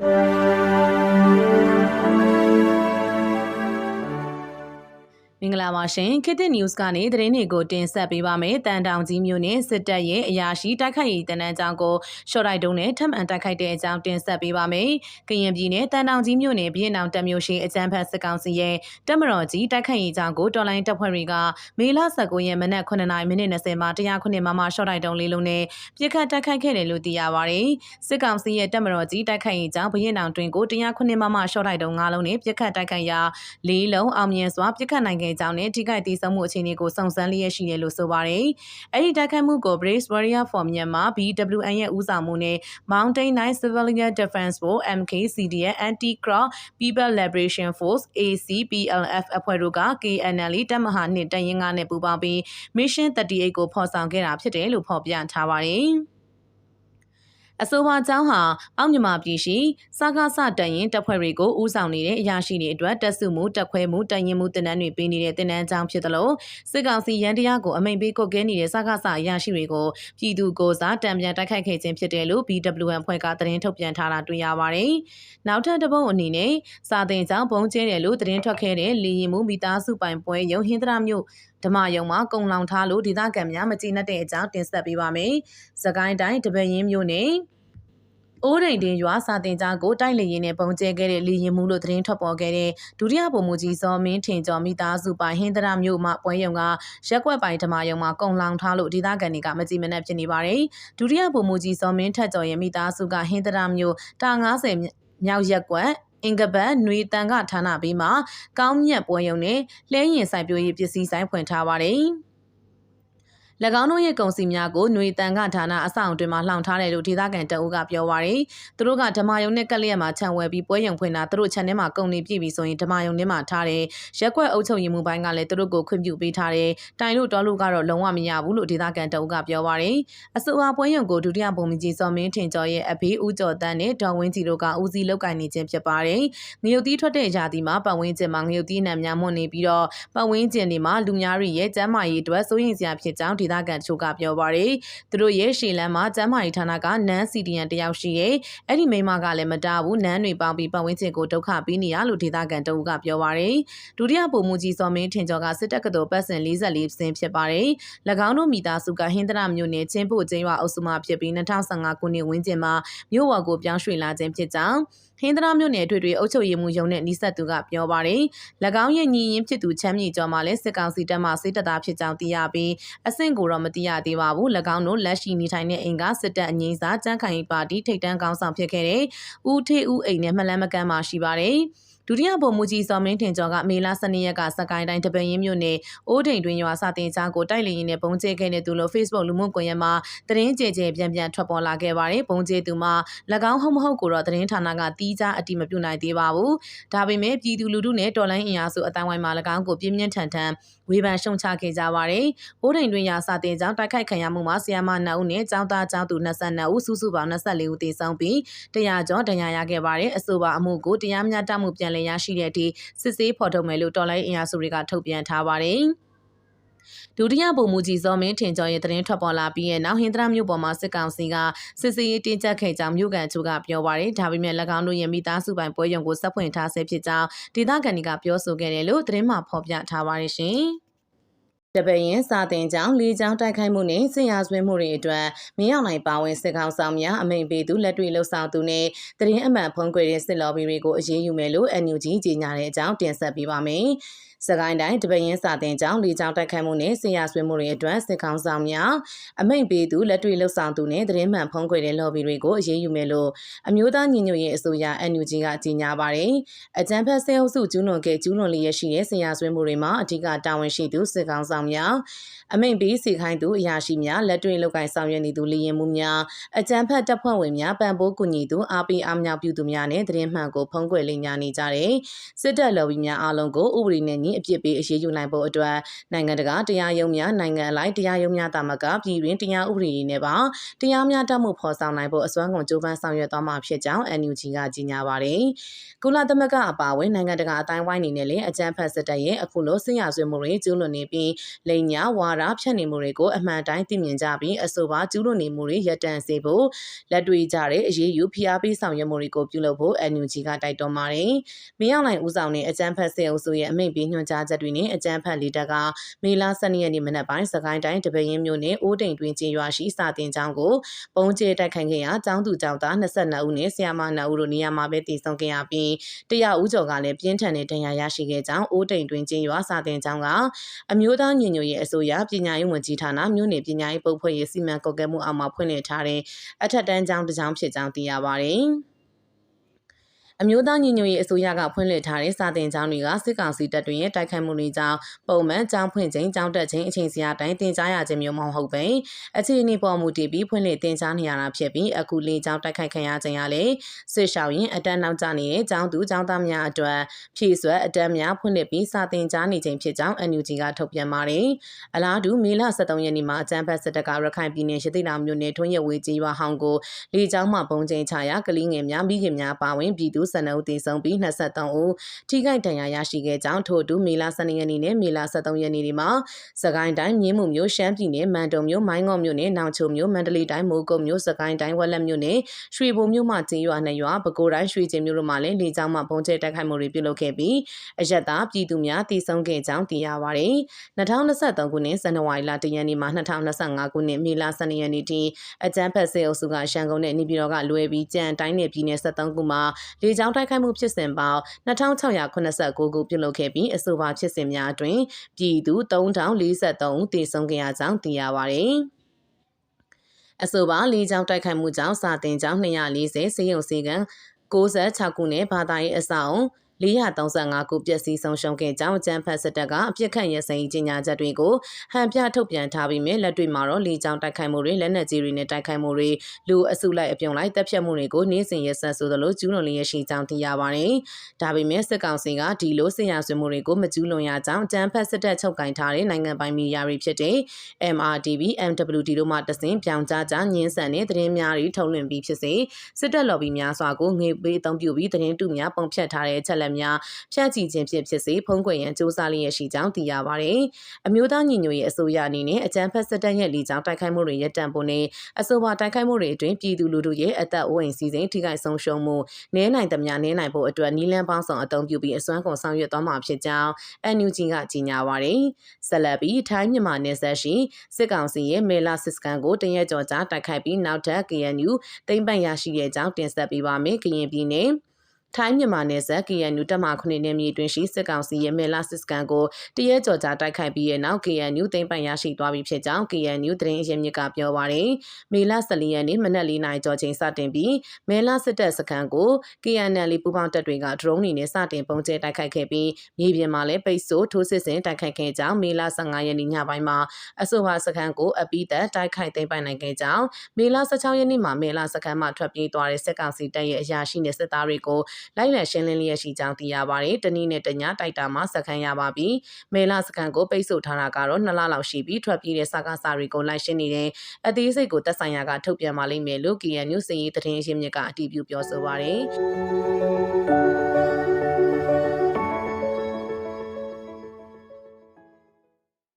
you မင်္ဂလာပါရှင်ခေတ်သစ် news ကနေသတင်းတွေကိုတင်ဆက်ပေးပါမယ်။တန်တောင်ကြီးမြို့နယ်စစ်တပ်ရဲ့အရာရှိတိုက်ခိုက်ရေးတနန်းကြောင်းကိုရှော့တိုက်တုံးနဲ့ထပ်မံတိုက်ခိုက်တဲ့အကြောင်းတင်ဆက်ပေးပါမယ်။ကရင်ပြည်နယ်တန်တောင်ကြီးမြို့နယ်ပြည်နောင်တပ်မြို့ရှိအကြမ်းဖက်စစ်ကောင်စီရဲ့တပ်မတော်ကြီးတိုက်ခိုက်ရေးကြောင်းကိုတော်လိုင်းတပ်ဖွဲ့တွေကမေလ19ရက်မနက်9:20မိနစ်20မှာ109မမရှော့တိုက်တုံးလေးလုံးနဲ့ပြစ်ခတ်တိုက်ခိုက်ခဲ့တယ်လို့သိရပါတယ်။စစ်ကောင်စီရဲ့တပ်မတော်ကြီးတိုက်ခိုက်ရေးကြောင်းပြည်နောင်တွင်ကို109မမရှော့တိုက်တုံး9လုံးနဲ့ပြစ်ခတ်တိုက်ခိုက်ရာ၄လုံးအောင်မြင်စွာပြစ်ခတ်နိုင်ခဲ့ကြောင်းနဲ့ထိခိုက်ဒေဆုံးမှုအခြေအနေကိုစုံစမ်းလျက်ရှိတယ်လို့ဆိုပါတယ်။အဲ့ဒီတိုက်ခိုက်မှုကို British Warrior for Myanmar BWN ရဲ့ဦးဆောင်မှုနဲ့ Mountain Nine Civilian Defense Force MKCDF Anti-Cross People Liberation Force ACPLF အဖွဲ့တို့က KNL တပ်မဟာနှစ်တရင်ကနဲ့ပူးပေါင်းပြီး Mission 38ကိုဖော်ဆောင်ခဲ့တာဖြစ်တယ်လို့ဖော်ပြထားပါတယ်။ အဆိုပါကျောင်းဟာအောက်မြမပြည်ရှိစကားစတန်ရင်တပ်ဖွဲ့တွေကိုဦးဆောင်နေတဲ့အရာရှိတွေအတွက်တက်စုမှုတက်ခွဲမှုတန်ရင်မှုတင်နန်းတွေပေးနေတဲ့တင်နန်းကျောင်းဖြစ်သလိုစစ်ကောင်စီရန်တရားကိုအမိန်ပေးကုတ်ကဲနေတဲ့စကားစအရာရှိတွေကိုပြည်သူကိုစားတံပြန်တိုက်ခိုက်ခဲ့ခြင်းဖြစ်တယ်လို့ BWN ဖွဲ့ကသတင်းထုတ်ပြန်ထားတာတွေ့ရပါတယ်။နောက်ထပ်တစ်ပုတ်အနေနဲ့စာတင်ကျောင်းဘုံကျဲတယ်လို့သတင်းထွက်ခဲ့တဲ့လီရင်မှုမိသားစုပိုင်ပွဲရုံဟင်္ဒရာမြို့ဓမ္မယုံမှာကုံလောင်ထားလို့ဒေသခံများမကြည်နပ်တဲ့အကြောင်းတင်ဆက်ပေးပါမယ်။စကိုင်းတိုင်းတပည့်ရင်းမြို့နယ် အိုးရိန်တင်ရွာစာတင်ကြားကိုတိုက်လေရင်နဲ့ပုံကျဲခဲ့တဲ့လီရင်မှုလို့သတင်းထွက်ပေါ်ခဲ့တဲ့ဒုတိယဗိုလ်မှူးကြီးစောမင်းထင်ကျော်မိသားစုပိုင်ဟင်္ဒရာမြို့မှပွဲရုံကရက်ွက်ပိုင်ဓမ္မယုံမှာကုံလောင်ထားလို့ဒေသခံတွေကမကြည်မနှက်ဖြစ်နေပါတယ်။ဒုတိယဗိုလ်မှူးကြီးစောမင်းထက်ကျော်ရဲ့မိသားစုကဟင်္ဒရာမြို့တာ90မြောက်ရက်ကွက်အင်္ဂဘတ်ຫນွေတန်ကဌာနဘေးမှာကောင်းမြတ်ပွဲရုံနဲ့လှဲရင်စိုက်ပျိုးရေးပစ္စည်းဆိုင်ဖွင့်ထားပါတယ်။၎ ၎င်းတို့ရဲ့ကုန်စည်များကိုຫນွေတန်ကဌာနအဆောင်တွင်မှလှောင်ထားတယ်လို့ဒေသခံတအုပ်ကပြောပါရယ်သူတို့ကဓမာယုံနဲ့ကက်လျက်မှာခြံဝယ်ပြီးပွဲရုံဖွင့်တာသူတို့ခြံထဲမှာကုန်နေပြည့်ပြီဆိုရင်ဓမာယုံထဲမှာထားတယ်ရက်ကွက်အုပ်ချုပ်ရေးမှုပိုင်းကလည်းသူတို့ကိုခွင့်ပြုပေးထားတယ်တိုင်တို့တော်လို့ကတော့လုံးဝမရဘူးလို့ဒေသခံတအုပ်ကပြောပါရယ်အဆိုအပွဲရုံကိုဒုတိယဘုံမကြီးစောမင်းထင်ကျော်ရဲ့အဘေးဦးကျော်တန်းနဲ့ဒေါ်ဝင်းကြီးတို့ကဦးစီးလောက်ကင်နေခြင်းဖြစ်ပါတယ်ငရုတ်တီးထွက်တဲ့ရာသီမှာပတ်ဝန်းကျင်မှာငရုတ်တီးနံများမွန့်နေပြီးတော့ပတ်ဝန်းကျင်တွေမှာလူများရဲ့ကျန်းမာရေးအတွက်စိုးရိမ်စရာဖြစ်ကြောင်းဒေသခံတို့ကပြောပြောပါတယ်သူတို့ရဲ့ရှေ့လမ်းမှာကျမ်းမာရေးဌာနကနန်းစီဒီယန်တယောက်ရှိရဲ့အဲ့ဒီမိမကလည်းမတားဘူးနန်းတွေပေါင်းပြီးပတ်ဝန်းကျင်ကိုဒုက္ခပေးနေရလို့ဒေသခံတအုပ်ကပြောပါတယ်ဒုတိယဗိုလ်မှူးကြီးစောမင်းထင်ကျော်ကစစ်တပ်ကတော်ပတ်စင်44စင်းဖြစ်ပါတယ်၎င်းတို့မိသားစုကဟင်္ဒရာမြို့နယ်ချင်းဖို့ကျင်းရွာအုပ်စုမှဖြစ်ပြီး2015ခုနှစ်ဝန်းကျင်မှာမြို့ဝါကိုပြောင်းရွှေ့လာခြင်းဖြစ်ကြောင်းဟင်းသနာမြို့နယ်ထွေထွေအုပ်ချုပ်ရေးမှူးရုံးနဲ့နှိဆက်သူကပြောပါတယ်။၎င်းရဲ့ညီရင်ဖြစ်သူချမ်းမြေကျော်မှလည်းစစ်ကောင်စီတပ်မှစေတသားဖြစ်ကြောင်းသိရပြီးအဆင့်ကိုတော့မသိရသေးပါဘူး။၎င်းတို့လက်ရှိနေထိုင်တဲ့အိမ်ကစစ်တပ်အငိမ့်စာကြမ်းခိုင်ပါတီထိပ်တန်းကောင်းဆောင်ဖြစ်ခဲ့တဲ့ဦးထေဦးအိမ်နဲ့မလန်းမကန်းမှရှိပါတယ်။ ဒုတိယဗိုလ်မှူးကြီးစောမင်းထင်ကျော်ကမေလ12ရက်ကစကိုင်းတိုင်းတပင်းရင်းမြို့နယ်အိုးဒိန်တွင်ရွာစတင်ကြားကိုတိုက်လေရင်နဲ့ပုံကျဲခဲ့တဲ့သူလို့ Facebook လူမှုကွန်ရက်မှာသတင်းကြေကြေပြန်ပြန်ထွက်ပေါ်လာခဲ့ပါတယ်။ပုံကျဲသူမှာ၎င်းဟုတ်မဟုတ်ကိုတော့သတင်းဌာနကတီးခြားအတိမပြုနိုင်သေးပါဘူး။ဒါပေမဲ့ပြည်သူလူထုနဲ့တော်လိုင်းအင်အားစုအတိုင်းဝိုင်းမှာ၎င်းကိုပြင်းပြင်းထန်ထန်ဝေဖန်ရှုံချခဲ့ကြပါတယ်။အိုးဒိန်တွင်ရာစတင်ကြောင်းတိုက်ခိုက်ခံရမှုမှာဆီယမ2ဦးနဲ့ចောင်းသားចောင်းသူ22ဦးစုစုပေါင်း24ဦးသေဆုံးပြီးတရားကျော်ဒဏ်ရာရခဲ့ပါတယ်။အဆိုပါအမှုကိုတရားမျှတမှုပြန်လည်ရရှိတဲ့အထိစစ်ဆေးဖော်ထုတ်မယ်လို့တော်လိုင်းအင်အားစုတွေကထုတ်ပြန်ထားပါတယ်။ဒုတိယဗိုလ်မှူးကြီးစောမင်းထင်ကျော်ရဲ့သတင်းထွက်ပေါ်လာပြီးရဲ့နောက်ဟင်္ဒရာမြို့ပေါ်မှာစစ်ကောင်စီကစစ်စေးရေးတင်ကြပ်ခဲ့ကြောင်းမြို့ကန်ချိုကပြောပါရယ်ဒါပေမဲ့၎င်းတို့ရဲ့မိသားစုပိုင်ပွဲရုံကိုစက်ဖွင့်ထားဆဲဖြစ်ကြောင်းဒေသခံတွေကပြောဆိုခဲ့တယ်လို့သတင်းမှဖော်ပြထားပါရရှင်။ တပရင်စာတင်ကြောင်းလေးချောင်းတိုက်ခိုက်မှုနဲ့ဆင်ရဆွေးမှုတွေအတွက်မင်းအောင်နိုင်ပါဝင်စစ်ကောင်ဆောင်များအမိန်ပေးသူလက်တွေ့လှုပ်ဆောင်သူနဲ့တရင်အမှန်ဖုံးကွယ်တဲ့စစ်လော်ဘီတွေကိုအရေးယူမယ်လို့ NUG ကြေညာတဲ့အကြောင်းတင်ဆက်ပေးပါမယ်။စကိုင်းတိုင်းတပရင်စာတင်ကြောင်းလေကြောင်းတိုက်ခိုက်မှုနဲ့ဆင်ရဆွေးမှုတွေအတွက်စစ်ကောင်ဆောင်များအမိန့်ပေးသူလက်တွေ့လှုပ်ဆောင်သူနဲ့သတင်းမှန်ဖုံးကွယ်တဲ့ lobby တွေကိုအရေးယူမယ်လို့အမျိုးသားညီညွတ်ရေးအစိုးရ NUG ကကြေညာပါတယ်။အကြံဖက်ဆဲအုပ်စုကျူးလွန်ခဲ့ကျူးလွန်လျက်ရှိတဲ့ဆင်ရဆွေးမှုတွေမှာအထူးတာဝန်ရှိသူစစ်ကောင်ဆောင်များအမိန့်ပေးစီခိုင်းသူအရာရှိများလက်တွေ့လုပ်ကိုင်ဆောင်ရွက်နေသူလျင်မှုများအကြံဖက်တပ်ဖွဲ့ဝင်များပံ့ပိုးကူညီသူအားပေးအားမြောက်ပြုသူများနဲ့သတင်းမှန်ကိုဖုံးကွယ်လိမ့်ညာနေကြတဲ့စစ်တပ်လော်ဘီများအားလုံးကိုဥပဒေနဲ့ညီအပြစ်ပေးအရေးယူနိုင်ဖို့အတွက်နိုင်ငံတကာတရားရုံးများနိုင်ငံအလိုက်တရားရုံးများတာမကပြည်တွင်တရားဥပဒေတွေနဲ့ပါတရားမျှတမှုဖော်ဆောင်နိုင်ဖို့အစွမ်းကုန်ကြိုးပမ်းဆောင်ရွက်သွားမှာဖြစ်ကြောင်း NUG ကကြေညာပါတယ်။ကုလသမဂ္ဂအပါအဝင်နိုင်ငံတကာအတိုင်းဝိုင်းအနေနဲ့လည်းအကြမ်းဖက်စစ်တပ်ရဲ့အခုလိုဆင်ရဆွေးမှုတွေကျူးလွန်နေပြီးလိန်ညာဝါဒဖြန့်နေမှုတွေကိုအမှန်တိုင်းသိမြင်ကြပြီးအဆိုပါကျူးလွန်နေမှုတွေရပ်တန့်စေဖို့လက်တွေ့ကြတဲ့အရေးယူဖိအားပေးဆောင်ရွက်မှုတွေကိုပြုလုပ်ဖို့ NUG ကတိုက်တွန်းပါတယ်။မင်းအောင်လှိုင်ဦးဆောင်တဲ့အကြမ်းဖက်စေအုပ်စုရဲ့အမိန့်ပေးညွှန်ကြားချက်တွေနဲ့အကြမ်းဖက်လီတက်ကမေလ12ရက်နေ့မနက်ပိုင်းစကိုင်းတိုင်းတပင်းမြို့နယ်အိုးတိမ်တွင်ကျေးရွာရှိစာတင်ကျောင်းကိုပုံကျဲတိုက်ခိုက်ခဲ့ရာကျောင်းသူကျောင်းသား22ဦးနဲ့ဆရာမ2ဦးတို့နေရာမှာပဲတည်ဆုံခဲ့ရပြီးတရဦးကျော်ကလည်းပြင်းထန်တဲ့ဒဏ်ရာရရှိခဲ့ကြောင်းအိုးတိမ်တွင်ကျေးရွာစာတင်ကျောင်းကအမျိုးသားညီညွတ်ရေးအစိုးရပညာရေးဝန်ကြီးဌာနမြို့နယ်ပညာရေးပုတ်ဖွဲ့ရေးစီမံကွပ်ကဲမှုအောက်မှာဖွင့်လှစ်ထားတဲ့အထက်တန်းကျောင်းတစ်ကျောင်းဖြစ်ကြောင်းသိရပါတယ်။ အမျိုးသားညီညွတ်ရေးအစိုးရကဖွင့်လှစ်ထားတဲ့စာသင်ကျောင်းတွေကစစ်ကောင်စီတပ်တွေရဲ့တိုက်ခိုက်မှုတွေကြောင့်ပုံမှန်ကျောင်းဖွင့်ချိန်ကျောင်းတက်ချိန်အချိန်စရာတိုင်းတင်ကြားရခြင်းမျိုးမဟုတ်ပဲအခြေအနေပေါ်မူတည်ပြီးဖွင့်လှစ်တင်ကြားနေရတာဖြစ်ပြီးအခုလေးကျောင်းတိုက်ခိုက်ခံရခြင်းရလေစစ်ရှောင်းရင်အတန်းနောက်ကျနေတဲ့ကျောင်းသူကျောင်းသားများအတွက်ဖြည့်ဆွက်အတန်းများဖွင့်လှစ်ပြီးစာသင်ကြားနေခြင်းဖြစ်ကြောင်း NUG ကထုတ်ပြန်ပါတယ်အလားတူမေလ23ရက်နေ့မှာအကြမ်းဖက်စစ်တပ်ကရခိုင်ပြည်နယ်ရသေတောင်မြို့နယ်ထွန်းရဝေကြီးရွာဟောင်းကိုလေကျောင်းမှပုံချိန်ချရာကလေးငယ်များမိခင်များပါဝင်ပြည်သူ12ဦးသေဆုံးပြီး23ဦးထိခိုက်ဒဏ်ရာရရှိခဲ့ကြောင်းထို့အတူမေလ12ရက်နေ့နဲ့မေလ13ရက်နေ့တွေမှာစကိုင်းတိုင်းမြင်းမှုမြို့ရှမ်းပြည်နယ်မန်တုံမြို့မိုင်းငေါမြို့နယ်နောင်ချုံမြို့မန္တလေးတိုင်းမိုးကုတ်မြို့စကိုင်းတိုင်းဝက်လက်မြို့နယ်ရွှေဘိုမြို့မှကျေးရွာနှစ်ရွာပဲခူးတိုင်းရွှေကျင်မြို့တို့မှာလည်းလေကြောင်းမှပုံကျဲတိုက်ခိုက်မှုတွေပြုလုပ်ခဲ့ပြီးအရက်သားပြည်သူများတည်ဆုံခဲ့ကြောင်းသိရပါတယ်။2023ခုနှစ်ဇန်နဝါရီလ1ရက်နေ့မှ2025ခုနှစ်မေလ12ရက်နေ့ထိအကြမ်းဖက်စေအုပ်စုကရှမ်းကုန်းနဲ့နေပြည်တော်ကလွဲပြီးကြံတိုင်းနယ်ပြည်နယ်73ခုမှာလေကြောင်းတိုက်ခိုက်မှုဖြစ်စဉ်ပေါင်း2689ခုပြုလုပ်ခဲ့ပြီးအဆိုပါဖြစ်စဉ်များအတွင်ပြည်သူ3043ဦးသေဆုံးခဲ့ရကြောင်းသိရပါတယ်။အဆိုပါလေးချောင်းတိုက်ခိုက်မှုကြောင့်စာတင်ကျောင်း240စေယုံစေကန်96ခုနဲ့ဘာသာရေးအဆောက်အုံ 435ခုပျက်စီးဆုံးရှုံးခဲ့ကြောင်းအကြမ်းဖက်စစ်တပ်ကအပြစ်ခတ်ရစင်ကြီးညာချက်တွေကိုဟန်ပြထုတ်ပြန်ထားပြီးမြဲလက်တွေ့မှာတော့လေကြောင်းတိုက်ခိုက်မှုတွေလက်နက်ကြီးတွေနဲ့တိုက်ခိုက်မှုတွေလူအစုလိုက်အပြုံလိုက်တပ်ဖြတ်မှုတွေကိုနေ့စဉ်ရက်ဆက်ဆိုသလိုကျူးလွန်လျက်ရှိကြောင်းသိရပါတယ်။ဒါပေမဲ့စစ်ကောင်စီကဒီလိုဆင်ရဆွေးမှုတွေကိုမကျူးလွန်ရကြောင်းအကြမ်းဖက်စစ်တပ်ချုပ်ကင်ထားတဲ့နိုင်ငံပိုင်မီဒီယာတွေဖြစ်တဲ့ MRTV, MWD တို့မှတဆင်ပြောင်ကြားကြညင်းဆန်တဲ့သတင်းများတွေထုတ်လွှင့်ပြီးဖြစ်စေစစ်တပ်လော်ဘီများစွာကိုငွေပေးအသုံးပြုပြီးသတင်းတုများပုံဖြတ်ထားတဲ့ချက်လက်များဖြန့်ချီခြင်းဖြစ်ဖြစ်စေဖုံးကွယ်ရန်စ조사လျက်ရှိကြောင်းသိရပါတယ်။အမျိုးသားညီညွတ်ရေးအစိုးရအနေနဲ့အကြမ်းဖက်စစ်တပ်ရဲ့လီကြောင်းတိုက်ခိုက်မှုတွေရပ်တန့်ဖို့နဲ့အဆိုပါတိုက်ခိုက်မှုတွေအတွင်းပြည်သူလူထုရဲ့အသက်အိုးအိမ်စီစဉ်ထိခိုက်ဆုံးရှုံးမှုနည်းနိုင်သမျှနည်းနိုင်ဖို့အတွက်နီလန်းပေါင်းဆောင်အသုံးပြုပြီးအစွမ်းကုန်ဆောင်ရွက်သွားမှာဖြစ်ကြောင်း NUG ကကြေညာပါတယ်။ဆက်လက်ပြီးထိုင်းမြန်မာနယ်စပ်ရှိစစ်ကောင်စီရဲ့မေလာစစ်စကန်ကိုတရက်ကျော်ကြာတိုက်ခိုက်ပြီးနောက်ထပ် KNU သိမ်းပိုက်ရရှိတဲ့ကြောင်းတင်ဆက်ပေးပါမယ်။ကရင်ပြည်နယ် ထိုင်းမြန်မာနယ်စပ် KNU တပ်မ9နယ်မြေတွင်ရှိစစ်ကောင်စီရဲ့မေလာစစ်ကန်ကိုတရဲကြော်ကြားတိုက်ခိုက်ပြီးတဲ့နောက် KNU သိမ်းပိုင်ရရှိသွားပြီဖြစ်ကြောင်း KNU သတင်းအရင်းမြစ်ကပြောပါရယ်မေလာ14ရက်နေ့မနက်၄နာရီကျော်ချိန်စတင်ပြီးမေလာစစ်တပ်စခန်းကို KNL ပူးပေါင်းတပ်တွေကဒရုန်းတွေနဲ့စတင်ပုံကျဲတိုက်ခိုက်ခဲ့ပြီးမြေပြင်မှာလည်းပိတ်ဆို့ထိုးစစ်ဆင်တိုက်ခိုက်ခဲ့ကြောင်းမေလာ15ရက်နေ့ညပိုင်းမှာအဆိုပါစခန်းကိုအပိသက်တိုက်ခိုက်သိမ်းပိုင်နိုင်ခဲ့ကြောင်းမေလာ16ရက်နေ့မှာမေလာစခန်းမှာထွက်ပြေးသွားတဲ့စစ်ကောင်စီတပ်ရဲ့အရာရှိနဲ့စစ်သားတွေကိုလိုက်လံရှင်းလင်းလျက်ရှိကြောင်းသိရပါတယ်။တနည်းနဲ့တညတိုက်တာမှာစခန်းရပါပြီ။မေလစခန်းကိုပိတ်ဆို့ထားတာကတော့2လလောက်ရှိပြီးထွက်ပြေးတဲ့စကားစာတွေကိုလိုက်ရှင်းနေတဲ့အသေးစိတ်ကိုသက်ဆိုင်ရာကထုတ်ပြန်ပါလိမ့်မယ်လို့ KN News စီးရီးသတင်းရင်းမြစ်ကအတည်ပြုပြောဆိုပါတယ်။